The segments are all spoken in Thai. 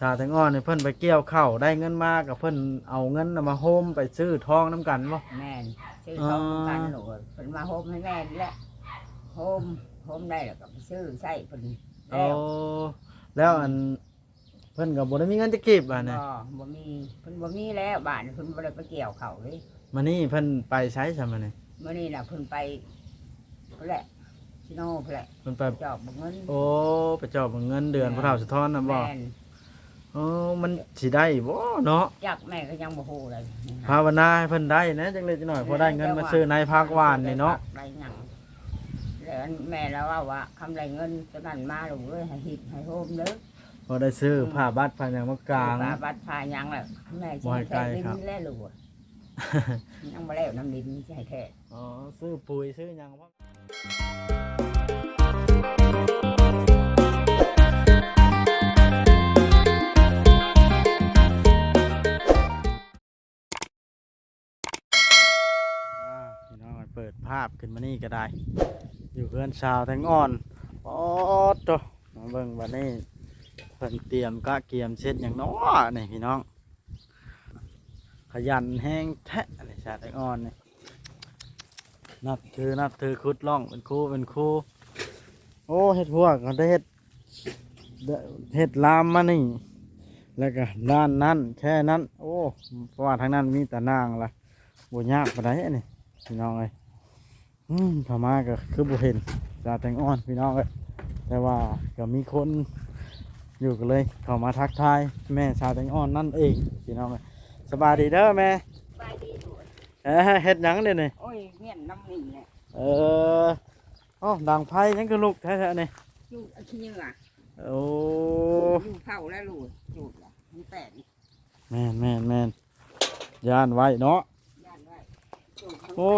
สาวแตงอ่อนนี่เพิ่นไปเกี่ยวข้าวได้เงินมากับเพิ่นเอาเงินน่ะมาโฮมไปซื้อทองน้ำกันบ่ แม่นซื้อของกันหนูเพิ่นมาโฮมให้แม่นี่แหละโฮมโฮมได้แล้วก็ไปซื้อใช้เพิ่นโอ้แล้วแล้วอันเพิ่นก็บ่ได้มีเงินจะเก็บอะนะบ่บ่มีเพิ่นบ่มีแล้วบ้านเพิ่นบ่ได้ไปเกี่ยวเขาเลยมานี่เพิ่นไปใช้ซะมานี่มื้อนี้น่ะเพิ่นไปพุ่นแหละชิโน่พุ่นแหละเพิ่นไปจอบบ่เงินโอ้ไปจอบเงินเดือนพระเฒ่าสะท้อนน่ะบ่แม่น โอ้มันสิได้บ่เนาะจักแม่ก็ยังบ่ฮู้เลยภาวนาให้เพิ่นได้นะจังเล็กจังหน่อยพอได้เงินมาซื้อในพักหวานนี่เนาะได้หยังแล้วแม่แล้วว่าว่าคำไรเงินตัวนั้นมาลูกเอ้ยให้หิดให้โฮมเด้อพอได้ซื้อผ้าบัตรผ้าหยังมากลางปลาบัดพายังแหละแม่บ่ให้ไกลดินครับแล้วลูกอะยังบ่แล้วน้ำดินสิให้แท้อ๋อซื้อปุ๋ยซื้อหยังบ่อ่ ภาพขึ้นมานี่ก็ได้ อยู่เพื่อนชาวแตงอ่อนโอ้โตมาเบิ่งวันนี้เพิ่นเตรียมกะเกียมเช็ดอย่างน้อนี่พี่น้อง ขยันแห้งแท้นี่ชาวแตงอ่อนนี่นับถือนับถือคุดล่องเป็นครูเป็นครูโอ้เฮ็ดพวกก็ได้เฮ็ดเฮ็ดลามมานี่ แล้วก็ด้านนั้นแค่นั้น โอ้เพราะว่าทางนั้นมีแต่นางละบ่ยากปานใดอันนี่พี่น้องเอ้ย อืมเข้ามาก็คือบุเห็นจาแตงอ่อนพี่น้องเอ้ยแต่ว่าก็มีคนอยู่กันเลยเข้ามาทักทายแม่ชาวแตงอ่อนนั่นเองพี่น้องเอ้ยสบายดีเด้อแม่ไปดีลูกเอ้ยเฮ็ดหยังเด้นี่โอ้ยเงี้ยน้ำนี่แหละเอออ๋อดังไพ่ยังคือลูกแท้ๆนี่อยู่อันที่ยังอะโอ้อยู่เผาแล้วลูกจุดละมันแตกแม่นแม่นแม่นย่านไว้เนาะ ย่านไว้จุดมัน โอ้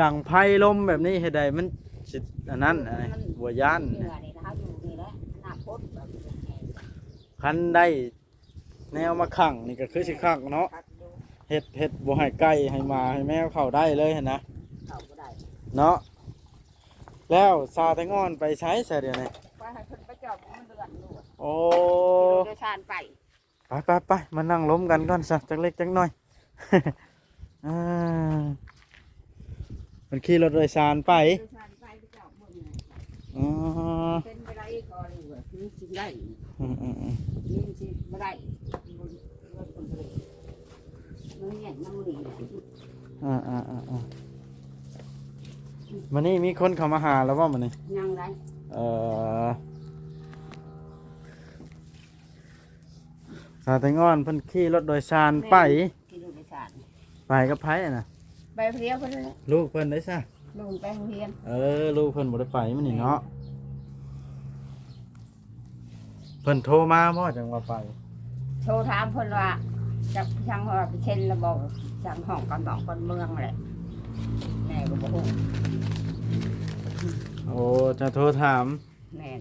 ดังไพ่ลมแบบนี้เฮ็ดใดมันสิอันนั้นอะไรบัวย่านเหนื่อยนี่นะคะอยู่นี่แหละหน้าพดแบบนี้คันได้แนวมาขังนี่ก็คือสิขังเนาะพักดูเห็ดเห็ดบัวให้ไก่ให้หมาให้แมวเข้าได้เลยเห็นนะเข้าบ่ได้เนาะแล้วซาแตงอ่อนไปใช้เสียเดี๋ยวนี้ไปให้เพิ่นไปจอบมันเดือนลูกโอ้โดยชานไปไปไปไปมานั่งล้มกันก่อนซะจักเล็กจักน้อย อ่า มันขี่รถโดยสารไปโดยชานไปไปจอบเบิ่งน่ะอ๋อเป็นไปได้ก็เลยว่าคือสิได้อืมอืมอืมนี่สิบ่ได้บ่บ่คนเลยมันเนี่ยน้ำนี่แหละอ่าอ่าอ่าอ่ามันนี่มีคนเข้ามาหาแล้วว่ามันนี่ยังได้เอ่อซาแตงอ่อนเพิ่นขี่รถโดยสารไปที่โดยชานไปกับไผอะนะไป เพลียวเพิ่นเลยลูกเพิ่นได้ซะลงไปโรงเรียนเออ ลูกเพิ่นบ่ได้ไปมันนี่เนาะเพิ่นโทรมาบ่จังว่าไปโทรถามเพิ่นว่าจะช่างว่าไปเช่นระบบช่างห้องกันบอกคนเมืองแหละแม่ก็บ่ฮู้โอ้จะโทรถามแม่น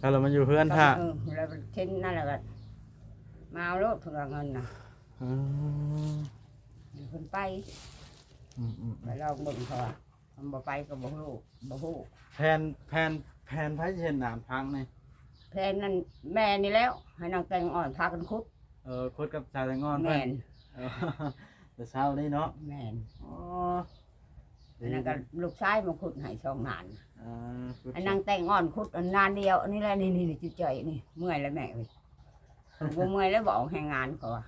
ถ้าเรามันอยู่เพื่อนท่าเออแล้วเช่นนั่นแหละก็มาเอารถเพิ่นว่าเงินน่ะอืมเพิ่นไป อืมอืมไปลองเบิ่งเขาว่ามันบ่ไปก็บ่ฮู้บ่ฮู้แผนแผนแผนไผสิเห็นหนามพังนี่แพนนั่นแม่นี่แล้วให้นางแต่งอ่อนพากันคุดเออคุดกับชาวแตงอ่อนเพิ่แม่นนเออแต่เช้านี้เนาะแม่นอ๋ออันนั้นก็ลูกชายมาขุดให้ช่องนานอ่าคุดอันนางแต่งอ่อนขุดอันนานเดียวอันนี้แหละนี่นี่นี่จุดใจนี่เมื่อยแล้วแม่เอ้ยบ่เมื่อยแล้วบอกแรงงานเขาว่า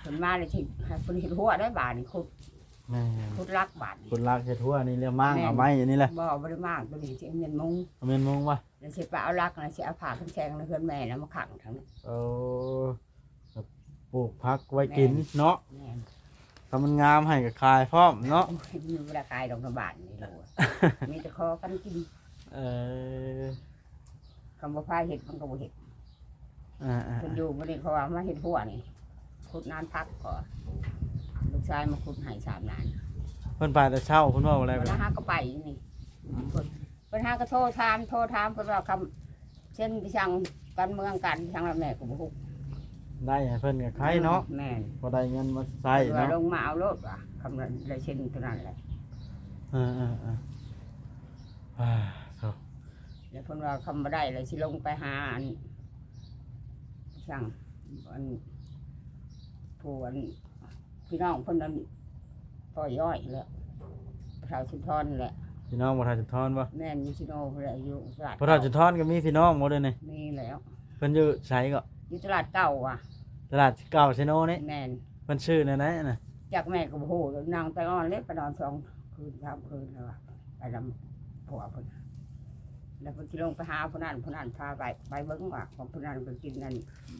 เพิ่นมาเลยสิให้เพิ่นเฮ็ดหัวได้บาดนี่ขุด แม่ขุดลักบาดนี่ คุณรักเฮ็ดทั่วนี่เรียกมั่งเอาไม้อันนี้แหละบ่บ่ได้มากตัวนี้สิเอาเงินมุงเอาแม่นมงว่ะแล้วสิไปเอาลักแล้วสิเอาผ้าขึ้นแซงแล้วเพิ่นแม่แล้วมาขังทั้งนี้เออปลูกพักไว้กินเนาะแม่นถ้ามันงามให้กับคายพร้อมเนาะ มีเวลาขายดอกกระบาดนี่ลูกมีแต่คอกันกินเออคำว่าพาเห็ดมันก็บ่เห็ดอ่าอ่าคนอยู่บ่ได้เขาว่ามาเห็ดหัวนี่ขุดนานพักก่อน ลูกชายมาขุดให้สามนานเพิ่นไปแต่เช้าเพิ่นว่าอะไรเวไปลาหาก็ไปนี่เพิ่นเพิ่นหาก็โทรถามโทรถามเพิ่นว่าคำเช่นไปสั่งการเมืองกันสั่งแล้วแม่ก็บ่ฮู้ได้ให้เพิ่นกับใครเนาะแม่นพอได้เงินมาใช้เพิ่นว่าเนาะลงมาเอารถว่ะคำนั้นเลยเช่นเท่านั้นแหละอ่าอ่าอ่าอ่าโถ่แล้วเพิ่นว่าคำบ่ได้เลยสิลงไปหาอันสั่งอันผู้อัน พี่น้องเพิ่นนั้นพ่อย่อยแล้วพระเฒ่าสุนทรแหละพี่น้องบ่ทาจุนทอนบ่แม่นยูชิโนเพิ่นอายุตลาดบ่ทาจุนทอนก็มีพี่น้องหมดเลยนี่มีแล้วเพิ่นอยู่ไสก็อยู่ตลาดเก่าว่ะตลาดเก่าไชโนนี่แม่นเพิ่นชื่อนั่นนะน่ะจากแม่ก็บ่ฮู้นางไปอ่อนเล็บไปนอนสองคืนสามคืนแล้วว่ะไปนำผัวเพิ่น แล้วเพิ่นสิลงไปหาผู้นั้นผู้นั้นพาไปไปเบิ่งว่าของผู้นั้นเพิ่นกินนั่น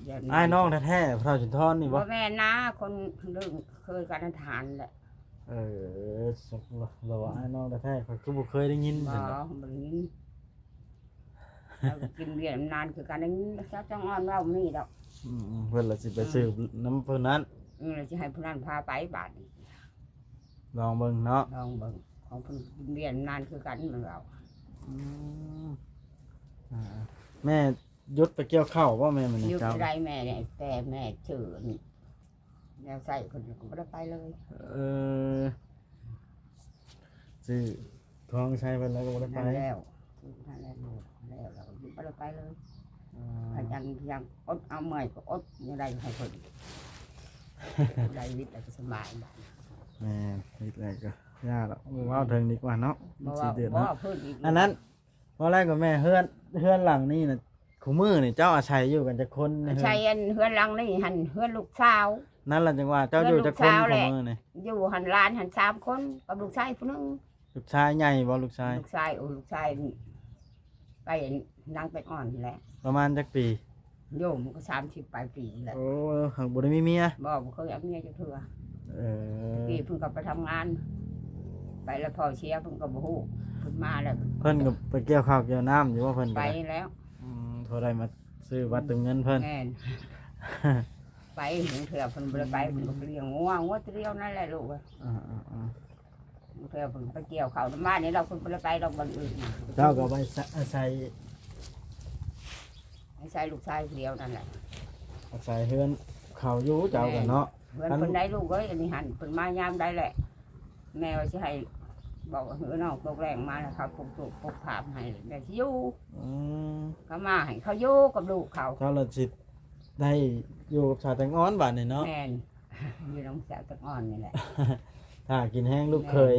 เดี๋ยวอ้ายน้องแท้ๆบ่ทาจุนทอนนี่บ่บ่แม่นนะคนเรื่องเคยการทหารแหละเออสักว่าเราว่าอ้ายน้องแท้ๆข้อยก็บ่เคยได้ยินบ่เพิ่นดอกบ่ได้ยินเราก็กินเรียนนานคือการได้ยินเจ้าจังอ่อนเว่านี่ดอกอืมๆเพิ่นละสิไปสืบน้ำเพิ่นนั้นเออเราจะให้ผู้นั้นพาไปบาดนี้ลองเบิ่งเนาะลองเบิ่งของเพิ่นกินเรียนนานคือกันเหมือนเรา อืมอ่าแม่ยุดไปเกี่ยวข้าวบ่แม่มันนี่อยู่เจ้าที่ไรแม่เนี่ยแต่แม่ชื่อนี่แนวใส่คนก็ไม่ได้ไปเลยเออซื้อทองใช้ไปแล้วก็บ่ได้ไปนั่นแล้วชื่อนั่นแล้วแล้วเราก็ไม่ได้ไปเลยอ่อาาจารย์ยังอดเอาเมื่อยก็อดยังไงให้คน ได้วิทย์แต่ก็สบายบาดแม่นิดแรกก็ ยากแล้วเว้าถึงดีกว่าเนาะเพราะสิว่าเดือดเพราะเนาะว่าเพิ่นอีกอันนั้นว่าแรกกับแม่เฮือนเฮือนหลังนี่น่ะคู่มือนี่เจ้าอาศัยอยู่กันจักคนในเฮืใช่อนอันเฮือนหลังนี่หันเฮือนลูกสาว นั่นล่ะจังว่าเจ้าอยู่จักคนเฮือนลูกสาวแหคู่ละมือนี่อยู่หันหลานหันสามคนกับลูกชายคนนึงลูกชายใหญ่บ่ลูกชายลูกชายโอ้ลูกชายนี่ไปนางเป็ดอ่อนนี่แหละประมาณจักปีโยมก็สามสิบปลายปีนี่แหละโอ้หักบ่ได้มีเมียบ่บ่เคยเอาเมียจะเถื่อเออพี่เพิ่งกลับไปทำงาน ไปแล้วพอเชียร์เพิ่งก็บ่ฮู้เพิ่นมาแล้วเพิ่นก็ไปเกี่ยวข้าวเกี่ยวน้ำอยู่ว่าเพิ่นก็ไปได้แล้วอืมเท่าได้มาซื้อวัดตึงเงินเพิ่น แม่นไปถึงเถื่อเพิ่นบ่ได้ไปเพิ่นก็ไปเลี้ยงงัวงัวตัวเดียวนั่นแหละลูกเอ้ยอ่าอ่าอ่าเถื่อเพิ่นไปเกี่ยวข้าวน้ำบ้านนี่เราเพิ่นบ่ได้ไปดอกบ่อนอื่นน่ะเจ้าก็ไปอาศัยให้ใช้ลูกชายคนเดียวนั่นแหละอาศัยเฮือนเขาอยู่เจ้ากันเนาะ เพื่อนอัน เพิ่นได้ลูกเอ้ยอันนี้หันเพิ่นมายามได้แหละ แม่ว่าสิให้ บอกว่าเฮือน้องตกแรงมาแล้วเขาปลูกปลูกปลูกผามให้แม่สิอยู่อืมเขามาให้เขาอยู่กับลูกเขาเจ้าละสิได้อยู่กับชาวแตงอ้อนบาดนี่เนาะ แม่นอยู่น้องสาวตะอ่อนนี่แหละ ถ้ากินแห้งลูกเคย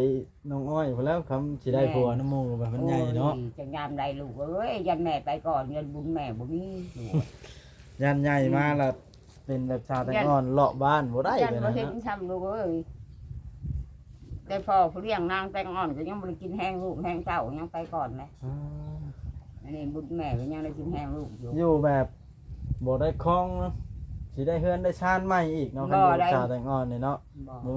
น้องอ้อยพอแล้วคำสิได้ผัวน้ำหมูแบบมันใหญ่เนาะ โอ้ยจังยามได้ลูกเอ้ยยันแม่ไปก่อนยันบุญแม่บ่มีลูกยันใหญ่มาละเป็นแบบชาวแตงอ้อนเลาะบ้านบ่ได้ยันเลยบ่นะเห็นซ้ำลูกเอ้ย แต่พอผู้เลี้ยงนางแตงอ่อนก็ยังบ่ได้กินแห้งลูกแห้งเต้ายังไปก่อนเลยอ่าอันนี้บุญแม่ก็ยังได้กินแห้งลูกอยู่อยู่แบบบ่ได้คล้องเนาะสิได้เฮือนได้ชานใหม่อีกเนาะคันอยู่กับชาวแตงอ้อนนี่เนาะบ่ บ่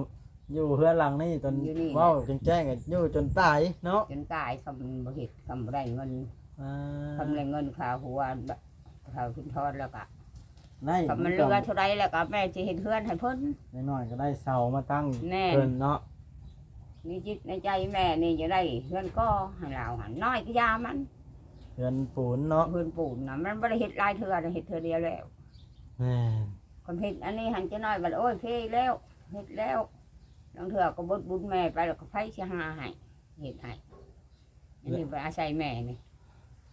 อยู่เฮือนหลังนี่จนอยู่นี่ เว้าแจ้งๆกันอยู่จนตายเนาะจนตายคำบ่เห็ดคำบ่ได้เงินอ่าคำได้เงินค่าหัวค่าขึ้นทอดแล้วก็ได้คำมันเหลือเท่าไรแล้วก็แม่จะเห็นเพื่อนให้เพิ่นน้อยๆก็ได้เสามาตั้งแน่ เพิ่นเนาะ นี่จิตในใจแม่นี่จะได้เพื่อนก็ให้เราหันน้อยก็ยามันเฮือนปูนเนาะเพื่อนปูนนะมันบ่ได้เห็ดหลายเทื่อนะเห็ดเทื่อเดียวแล้วแม่คนเห็ดอันนี้หันจะน้อยบัดโอ้ยเพแล้วเห็ดแล้วลองเถื่อก็บดบุญแม่ไปแล้วก็ไผสิหาให้เห็ดให้อันนี้ไปอาศัยแม่นี่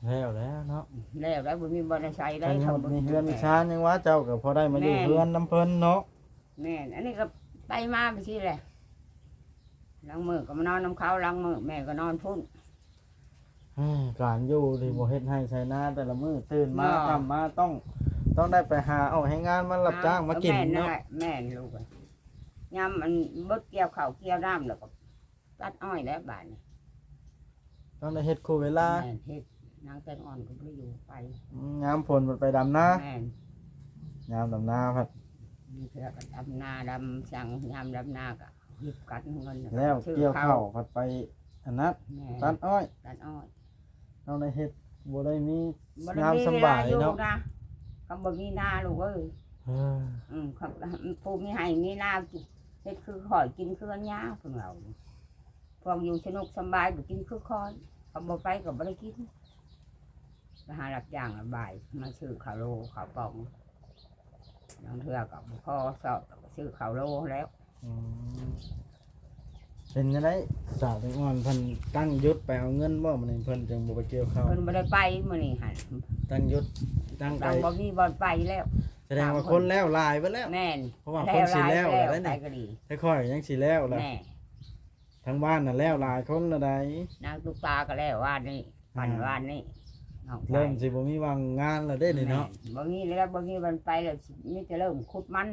แล้วแล้วเนาะแล้วแล้วบ่มีบ่ได้ใช้ได้ทั้งหมดทำบุญมีเฮือนมีแม่ชานยังว่าเจ้าก็พอได้มาอยู่แม่เฮือนน้ำเพิ่นเนาะแม่นอันนี้ก็ไปมาไปสิแหละ ล้างมือก็มานอนน้ำเขาล้างมือแม่ก็นอนพุ่นเอ้ยการอยู่ที่บ่เฮ็ดให้ใช้หน้าแต่ละมื้อตื่นมาเนาะค่ำมาต้อง ต้องได้ไปหาเอาให้งานมารับจ้างมากินแม่เนาะแหละแม่นลูกอะยามมันเบิดเกี่ยวข้าวเกี่ยวน้ำแล้วก็ตัดอ้อยแล้วบาดนี้ต้องได้เฮ็ดคู่เวลาแม่นเฮ็ดนางแตงอ่อนก็บ่อยู่ไปยามฝนมันไปดำนาแม่นยามดำนาพัดมีเพื่อก็ดำนาดำสั่งยามดำนาก็ หยิบกัดเงินแล้วซื้อเกี่ยวข้าวพัดไปอันนั้นแม่ตัดอ้อยตัดอ้อยต้องได้เฮ็ดบ่ได้มีบ่ได้งามมีสเวบาลายอยู่เนาะนะก็บ่มีนาลูกเอ้ยเอออืมครับผู้มีให้มีนากินเฮ็ดคือข่อยกินคืออันยาพวกเราพวกอยู่สนุกสำบายก็กินคือคอยเขาบ่ไปก็บ่ได้กินไปหารับจ้างละบ่ายมาซื้อข้าวโลข้าวปองบางเทื่อก็บ่พอสอบก็ซื้อข้าวโลแล้ว อืมเป็นจังได๋สาวแตงอ่อนเพิ่นตั้งยุทธไปเอาเงินบ่มื้อนี้เพิ่นจึงบ่ไปเกี่ยวข้าวเพิ่นบ่ได้ไปมื้อนี้หั่นตั้งยุทธตั้งไปเราบ่มีบ่อนไปแล้วสแสดงว่าคนแล้วลายไปแล้ว แม่นเพราะว่าคนสิแล้วแล้วแล้วไปนี่ก็ดีค่อยๆยังสิแล้วล่ะแม่ทั้งบ้านน่ะแล้วหลายคนละใดนางตุ๊กตาก็แล้วว่านนี่ปั่นว่านนี่น้องชายเริ่มสิบ่มีวางงานแล้วเด้นี่เนาะ แม่บ่มีแล้วบ่มีมันไปแล้วสิมีแต่เริ่มขุดมัน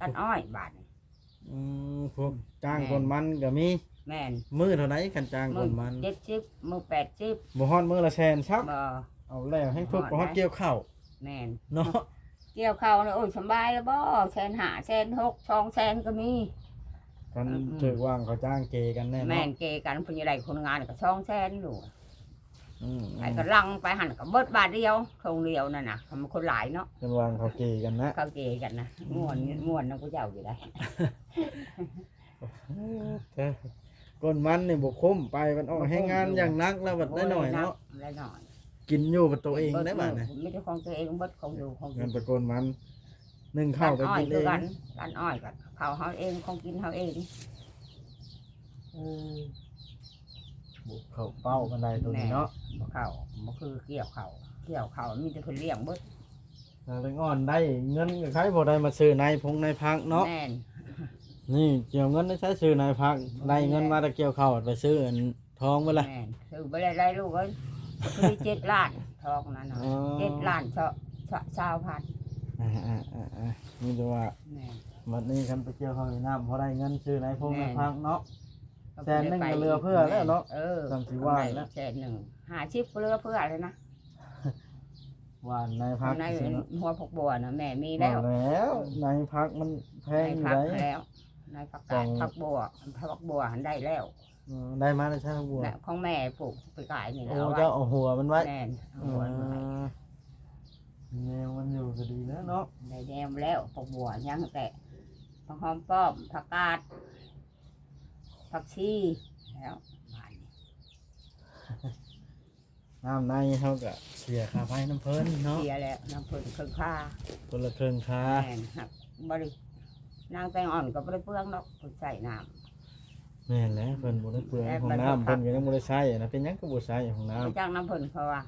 ตัดอ้อยบาดนี่ อืมพวกจ้างคนมันก็มีแม่นมือเท่าไหร่คันจ้างคนมันเจ็ดสิบมือแปดสิบบ่ฮอดมือละแสนซับบ่ เอาแล้วให้ทุกฮอดบ่ฮอดไหมเกี่ยวข้าวแม่นเนาะเกี่ยวเขาเนี่ยโอ้ยสำบายแล้วบ่แสนหาแสนหกสองแสนก็มี กันอืมถือว่างเขาจ้างเกกันแน่แม่เนาะนเกกันเพิ่นจะได้คนงานก็สองแสนอยู่ อืมไอ้ก็ลังไปหันก็เบิดบาทเดียวทงเดียวนั่นน่ะทำคนหลายเนาะกันวางเขาเกกันนะเขาเกกันนะม่วนม่วนนะกูเจ้าอยู่ได้เอ้อก้นมันนี่บ่คุ้มไปมันออกให้งานอย่างนักแล้วบัดได้หน่อยเนาะได้หน่อยกินอยู่กับตัวเองได้บ่าดนะไม่ได้ของตัวเองเบิดของอยู่ของอเงินยู่ตะโกนมันนึ่งข้าวไปร้านอ้อยกินเอคืองกันร้านอ้อยก็เขาเฮาเองของกินเฮาเองเออ บุกเข้าเป้ากันได้ตัวนี้เนาะบ่เข้าบ่คือเกี่ยวเขาเกี่ยวเขามีแต่เพิ่นเลี้ยงเบิดทางอ่อนได้เงินกับใครบ่ได้มาซื้อนายพงนายพักเนาะแม่นนี่เกี่ยวเงินได้ใช้ซื้อนายพักได้เงินมาตะเกี่ยวข้าวไปซื้ออันทองไปละแม่นซื้อบ่ได้ได้ลูกเอ้ยคือเจ็ดล้านทองนั้นน่ะอ๋อเจ็ดล้านเชาะเชาะชาวพันอ่าอ่าอ่าอ่านี่ดูว่าแม่นบัดนี้คันไปเกี่ยวข้าวในน้ำพอได้เงินซื้อนายพงนายพักเนาะก็ แสนหนึ่งก็เหลือเพื่อแล้วเนาะเออจำสิว่าแล้ว แสนหนึ่งหาชิปก็เหลือเพื่อเลยนะหวานนายพักในสิเนาะหัวพกบัวนะแม่มีแล้แล้ววแล้วนายพักมันแพงอยู่พักไหน แล้วในผักสอกาดงผักบัวผักบัวหันได้แล้วอืมได้มาได้ใช่บัวและของแม่ปลูกไปขายนี่โอ้แล้วเจ้าเอาหัวมันไว้แม่นเอาอืหัวมันไว้มแนวมันอยู่ก็ดีแล้วเนาะได้แนมแล้วผักบัวยังแต่ผักหอมป้อมผักกาด ผักชีแล้วบ้านนี้น้ำในเขาก็เสียค่าไฟน้ำเพิ่นเนาะเสียแล้วน้ำผึ้งเครื่องค่าคนละครึ่งค่าแม่นครับบรินางแตงอ่อนก็บริเปลืองดอกเพิ่นใส่น้แม่นแล้วเพิ่นบ่ได้เปลืองแม่นของมันก็น้ำพัเพิ่กนก็ยังบ่ได้ใช้นะเป็นหยังก็บ่ใช้ของำน้ำไปจ้างน้ำผึ้งเขาว่า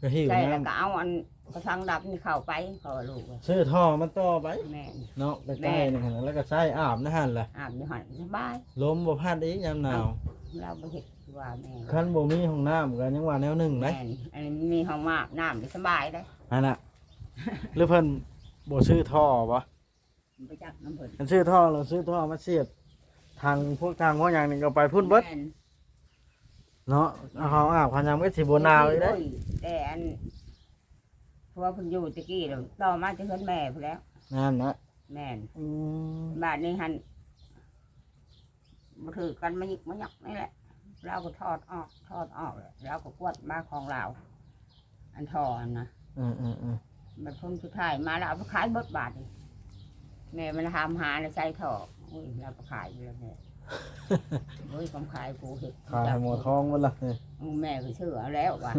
ก็หิวใช่น้แล้วก็เอาอัน กระชังดับนี่เข้าไปเขาว่าลูกว่าำซื้อท่อมันต่อไปแม่น เนาะใกแม่ล้ๆนี่หั่นแล้วก็ใช้อาบนะหั่นล่ะอาบอยู่หันสบาย ลมบ่พัดอีกยามหนาวเราไปเห็ดว่าแม่คันบ่มีห้องน้ำก็ยังว่าแนวหนึงแม่เด้นอันนี้มีห้องมาบน้ำนี่สบายเลยนั่นน่ะหรือเพิ่นบ่ซื้อท่อบ่ไปจักน้ำผึ้งอันซื้อท่อเราซื้อท่อมาเสียบทางพวกทางพวกอย่างนี้ก็ไปพุ่นเบิดแม่น เนาะเอาเขาอาบเขายังไม่สิบ่หนาวอีกเด้โยแต่อัน เพราะว่าเพิ่นอยู่ตะกี้เราต่อมาจะเพิ่นแม่พุ่นแล้วนั่นนะแม่นอืมบ้านนี้หันมาถือกันมาหยิกมาหยักนี่แหละเราก็ทอดออกทอดออกเลยเราก็กวดมาของเรา อันทออันนะ อืมอืมอืมมันพุ่งสุดท้ายมาแล้วเอาไปขายเบิดบาทนี่แม่มันทำหาในใส่ทออุ้ยเราก็ขายไปแล้วแม่เฮ้ยผมขายกูเห็ดขายหมดทองหมดละเนี่ยแม่ก็เชื่อแล้วว่ะ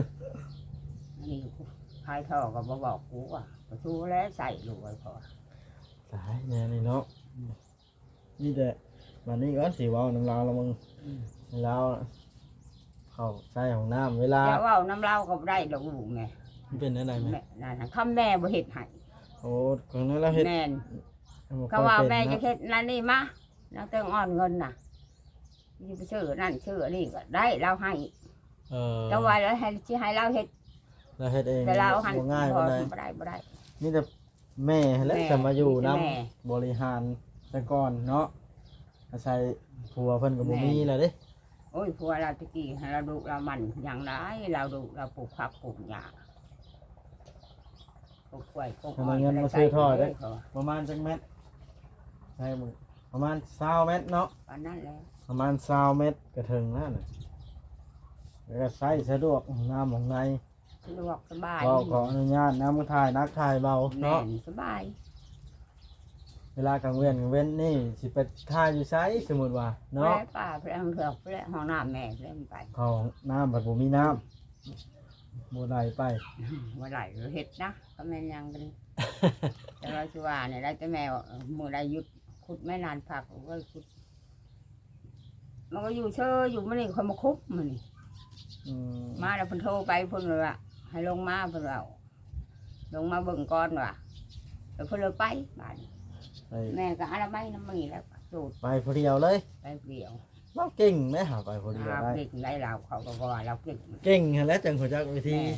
อันนี้ ขายทอก็บบอกกูว่ะก็ชูแล้วใส่ลูกไว้พอตายเนี่ยนี่เนาะนี่แต่วันนี้ก็สิเว้าน้ำลาวละมึงอืมแล้วเข้าใส่ของน้ำเวลาอย่าเว่าน้ำเล้าก็บ่ได้ดอกลูกแม่มันเป็นอะไรไหมแม่นั่นน่ะคำแม่บ่เห็ดให้โอ้ของนั้นเราเฮ็ดแม่นบ่ค่เขาว่าแม่จะเฮ็ดนั่นนี่มานักเต้งอ่อนเงินน่ะยี่ไปซื้อนั่นซื้อนี่ก็ได้เราให้เออแต่ว่าแล้วให้ที่ให้เราเฮ็ด เราเฮ็ดเองแต่เราหันบ่ง่ายบ่ปานใดบ่ได้บ่ได้ นี่แต่แม่และแม่จะมาอยู่นํแม่ บริหารแต่ก่อนเนาะอาศัยผัวเพิ่นก็บ่แม่มีแล้วเด้ โอ้ยผัวเราตะกี้ให้เราดูเรามันอย่างไรเราดูเราปลูกผักปลูกหญ้าปลูกกล้วยปลูกอ้อยประมาณจักเม็ดใช่มึงประมาณ20เม็ดเนาะปานนั้นแหล้วประมาณ20เม็ดก็ถึงแล้วน่ะแล้วก็ใช้สะดวกน้ำของใน สะดวกสบายก็ขออนุญาตน้ำถ่ายนักถ่ายเบาแม่เนาะนสบาย เวลากลางเว้นกลางเว้นนี่สิไปถ่ายอยู่ไสสมมุติว่าเนาะเนาะป้าเพื่อนเถือกเพื่อนห้องน้ำแม่เพื่อนไปเขาน้ำบัดบ่มีน้ำบ่ได้ไปเมื่อไหร่เฮ็ดนะก็แม่นยังกัน แต่เราชิว่าเนี่ยได้แต่แมวมือใดหยุดขุดไม่นานพักก็ขุด มันก็อยู่เชออยู่มันนี่คนมาคุบมันนี่อืมมาแล้วเพิ่นโทรไปเพิ่นเลยว่า ให้ลงมาเพิ่นเอาลงมาเบิ่งก่อนว่ะแล้วเพิ่นเลยไปบ้านไปแม่ก็อะไรไม่น้ำมีแล้วสูดไปผู้เดียวเลยไปเดียวเราเก่งไหมหาไปผู้เดียวเราได้เก่งได้เราเขาก็ว่าเราเก่งเก่งหั่นแหล้วจังหัวจักวิธีแม่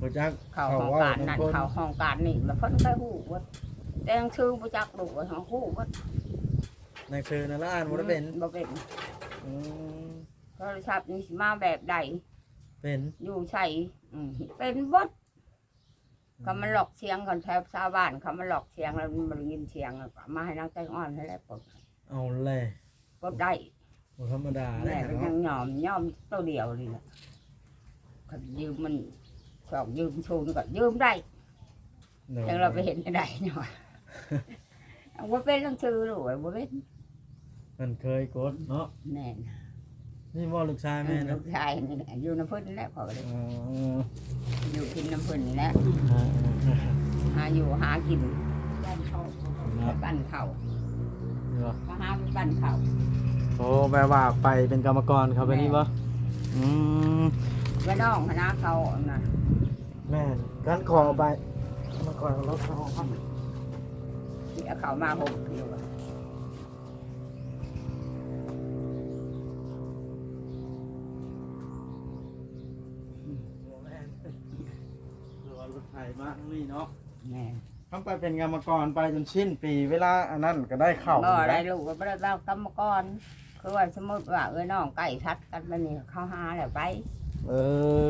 หัวจักเขาห้องการนั่นเขาห้องการนี่แล้วเพิ่นไปหูว่าแต่งชื่อประจักษ์ดูว่าห้องหูว่าในคือนั่นละอ่านบ่ได้เป็นบ่เป็นอืม โทรศัพท์นี่สิมาแบบใด เป็นอยู่ใส่อืมเป็นบดเขามันหลอกเสียงก่อนแถวชาวบ้านเขามันหลอกเสียงแล้วมันได้ยินเสียงแล้วก็มาให้นางแตงอ่อนนั่นแหละปลดเอาเลยปลดได้บ่ธรรมดาเลแม่ยก็เนาะยังยอมยอมตัวเดียวนี่แหละเขายืมมันสองยืมชูนก็ยืมได้ยังเราไปเห็นได้เนาะเอาว่าเป็นเรื่องชื่อหรือว่าเป็นมันเคยกดเนาะแน่น นี่บ่ลูกชายแม่นะลูกชายนี่แหละอยู่น้ำพึ่นนี่แหละพอเลยอ๋ออยู่กินน้ำพึ่นนี่แหละอ่าหาอยู่หากินๆไปบ้านเขาเนาะก็หาไปบ้านเขาโอ้แปลว่าไปเป็นกรรมกรเขาไปนี่บ่อืมไปน้องคณะเขาน่ะแม่นกันขอไปกรรมกรรถเขาครับที่เอาเขามาหกอยู่อะ มาทั้งนี้เนาะแม่ทั้งไปเป็นกรรมกรไปจนสิ้นปีเวลาอันนั้นก็ได้เข้าบ่ได้ลูกก็บ่ได้เล่ากรรมกรคือว่าสมมติว่าเอ้ยน้องใกล้ทัดกันไปนี่เขาหาแล้วไป เออ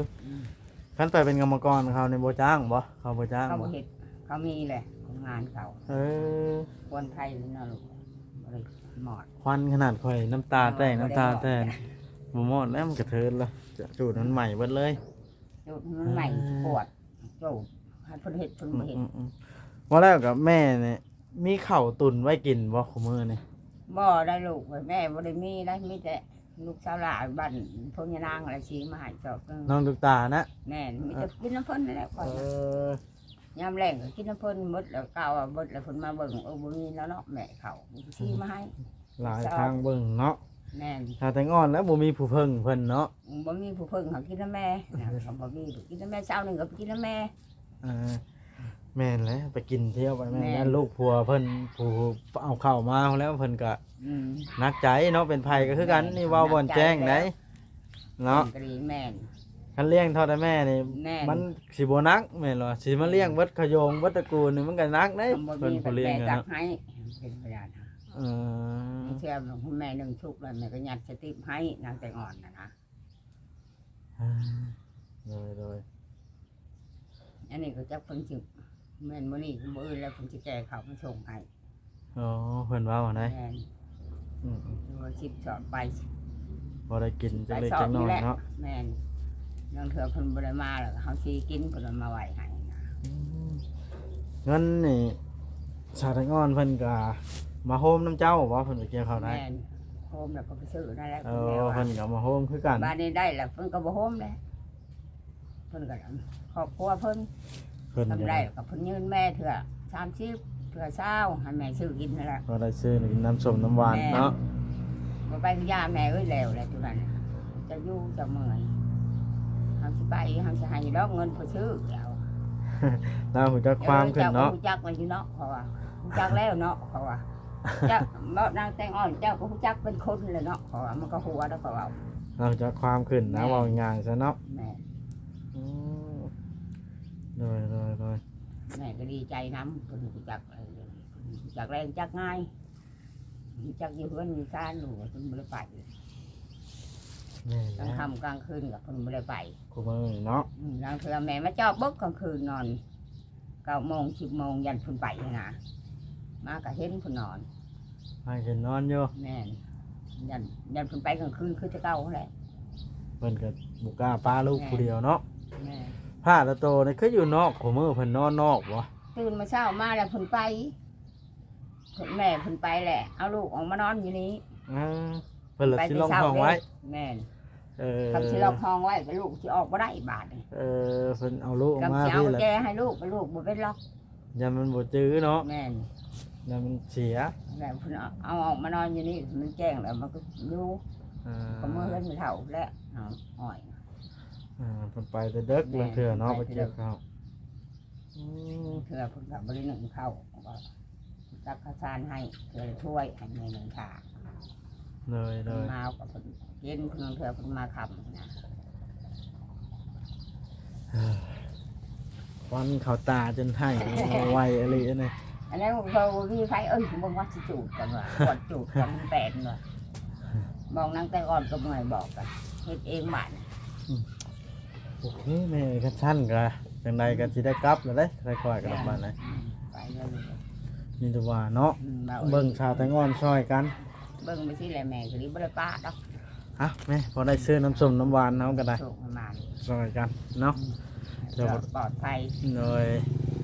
ขั้นไปเป็นกรรมกรเขาในโบจ้างบ่เขาโบจ้างเขาบ่บ่เฮ็ดเขามีแหละของงานเขาเออคนไทยนี่นะลูกบ่ได้หมอดควันขนาดข่อยน้ำตาแตกน้ำตาแตกหมหมดแล้วมันกระเทินละจะจูดมันใหม่เบิดเลยจุดมันใหม่ปวดจุด ให้เพิ่นเฮ็ดเพิ่นอืบ่มเฮ็ดอืมอืมว่าแล้วกับแม่เนี่ยมีข้าวตุนไว้กินบ่ขมือนี่บ่ได้ลูกแม่บ่ได้มีได้มีแต่ลูกสาวหลานบ้านพญานางอะไรชี้มาให้จอกเออน้องตุกตานะแม่นมีแต่กินน้ำเพิ่นนั่นแหละก่อนเอนะอยามแรงก็กินน้ำเพิ่นหมดแล้วกล่าวว่าหมดแล้วเพิ่นมาเบิ่งเออบ่มีแล้วเนาะแม่เขาชี้มาให้หลายทางเบิ่งเนาะแม่นถ้าแต่งอ่อนแล้วบ่มีผู้เพิ่งเพิ่นเนาะบ่มีผู้เพิ่งเขากินน้ำแม่นะเขาบ่มีกินน้ำแม่เช้าหนึงก็ไปกินน้ำแม่เออแม่นแล้วไปกินเที่ยวไปแม่นแม่นแล้วลูกผัวเพิ่นผู้เอาเข้าวมาแล้วเพิ่นก็อืมนักใจเนาะเป็นไผก็คือกันนี่เว้าบ่อนแจ้งได้เนาะก็ดีแม่น คันเลี้ยงเท่าแต่แม่นี่แม่น มันสิบ่นักแม่นบ่สิมาเลี้ยงเบิดขโยงเบิดตระกูลนี่มันก็นักเด้ทำบ่เพิ่นมีผู้เลี้ยงแม่กันจักเนาะให้เป็นพยานเออเชื่อของคุณแม่หนึ่งชุกแล้วแม่ก็ยัดสติปให้นางแต่งอ่อนนะนะเลยเลย อันนี้ก็จะเพิ่นจิแม่นมื้อนี้มื้ออื่นแล้วเพิ่นสิแก่เขามาส่งให้อ๋อเพิ่นว่าว่าไดแม่นอืมตัวชิบสอดไปบ่ได้กินจักเล็กสอจัดกน้อยแหละเนาะแม่นนางเถื่อเพิ่นบ่ได้มาแล้วเฮาสิกินเพิ่นเอามาไว้ให้นะเงินนี่ชาติงอนเพิ่นก็มาโฮมน้ำเจ้าบ่เพิ่นไปเกี่ยวข้าวได้แม่นโฮมแล้วก็ไปซื้อนั่นแหละเอเพิ่นแล้วอเพิ่นก็มาโฮมคือกันบ้านนี้ได้แล้วเพิ่นก็บ่โฮมแล้ว เพิ่นก็ครอบครัวเพิ่นเพิ่นทำได้กับเพิ่นยืนแม่เถื่อ30เถื่อเช้าให้แม่ซื้อกินนั่นแหละ ก็ได้ซื้อน้ำส้มน้ำหวานเนาะบ่ไปกับยาแม่เอ้ยแล้วแหละทุกนั้นน่ะจะอยู่จะเมื่อยเฮาสิไปเฮาสิให้ดอกเงินเพื่อซื้อแล้วแล้วหูจักความขึ้นเนาะจ้รู้จักเลยอยู่เนาะเพราะว่ารู้จักแล้วเนาะเพราะว่าเจ้าเนาะนางแตงอ่อนเจ้าก็รู้จักเป็นคนเลยเนาะเพราะว่ามันก็หัวแล้วก็เว้าเราจะความขึ้นนะเว่าง่ายๆซะเนาะแม่อืม เลยเลยเลยแม่ก็ดีใจนำเพิ่นรู้จักอะไรเลยเพิ่นรู้จักแรงจักง่ายรู้จักอยู่เพิ่นอยู่ซ่านอยู่เพิ่นบ่ได้ไปนี่กลางนะค่ำกลางคืนก็เพิ่นบ่ได้ไปกูมือเนาะอืมนางเถื่อแม่มาเจ้าบึกกลางคืนนอนเก้าโมงสิบโมงยันเพุ่นไปนะมาก็เห็นเพุ่นนอน ให้เห็นนอนอยู่แม่นยันยันเพุ่นไปกลางคืนคือจะเก้าแหละ เพิ่นก็บุกล้าป้าลูกผู้เดียวเนาะแม่ ผ้าตะโตนี่คืออยู่นอกกูมือเพิ่นนอนนอกบ่ตื่นมาเช้ามาแล้วเพุ่นไปเพิ่นแม่เพุ่นไปแหละ เอาลูกออกมานอนอยู่นี้อ่าเพิ่นละไปสิแต่ลองเช้าห้องไว้เด้แม่นเออคำสิล็อกห้องไว้ก็ลูกสิออกบ่ได้บาดนี่เออเพิ่นเอาลูกออกมาคำสิเอาพี่กุญละแจให้ลูกก็ลูกบ่เป็นล็อกอย่ามันบ่จื้อเนาะแม่นอย่ามันเสียแล้วเพิ่นเอาเอาออกมานอนอยู่นี่มันแจ้งแล้วมันก็อยู่อ่าก็มือเล่นมือเท่าแล้วเอาอ้อย อ่าเพิ่นไปแต่เด็กแม่ลางเทื่อเนาะไปไปแต่เกี่ยวข้าวอืมเพื่อเพิ่นกับบริหนึ่งเข้าก็รักข้าวสารให้เพื่อช่วยให้ในหนึ่งถาเลยเลเพิ่นยมาเอากับเพิ่นเย็นเพิ่นเพื่อเพิ่นมาคำนะควันเขาตาจนให้เอาไว้อะไรเนี่ยอันนั้นเขาพี่ไฟเอ้ยมึงว่าสิจูดกันว่ะกดจูดกันแปดว่ะมองนั่งแต่ก่อนก็เมื่อยบอกกันเฮ็ดเองบ้าน โอเคแม่กันชั้นกะจังใดก็สิได้กลับแล้วเด้ค่อยๆกันออกมาเลยไปเลยนี่ตัวว่าเนาะอืมเบิ่งชาวแตงอ่อนช่อยกันเบิ่งไปสิแหละแม่ก็รีบ่ได้ป้าดอกฮะแม่พอได้ซื้อน้ำส้มน้ำหวานเฮาก็ได้โชคประมาณช่อยกันเนาะ เดี๋ยว ปลอดภัยเลย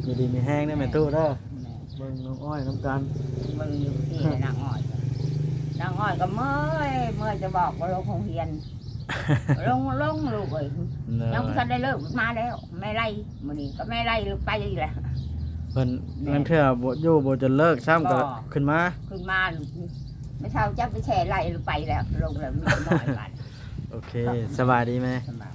อยู่ดีมีแห้งได้แม่ตู้เด้อแม่เบิ่งน้องอ้อยน้ำกันมึงอยู่ที่นางอ้อยนางอ้อยก็เมื่อยเมื่อยจะบอกว่าลงโรงเรียน ลงลงลูกเอ้ยเลยยังบ่ทันได้เลิกมาแล้วแม่ไล่มื้อนี้ก็แม่ไล่ลูกไปอีกแล้ว เพิ่นเงินเทื่อบ่อยู่บ่จนเลิกซ้ำก็บ่ขึ้นมาขึ้นมาไม่เท่าจะไปแช่ไล่ลูกไปแล้วลงแล้วมีน้อยบาดโอเคสบายดีไหม สบาย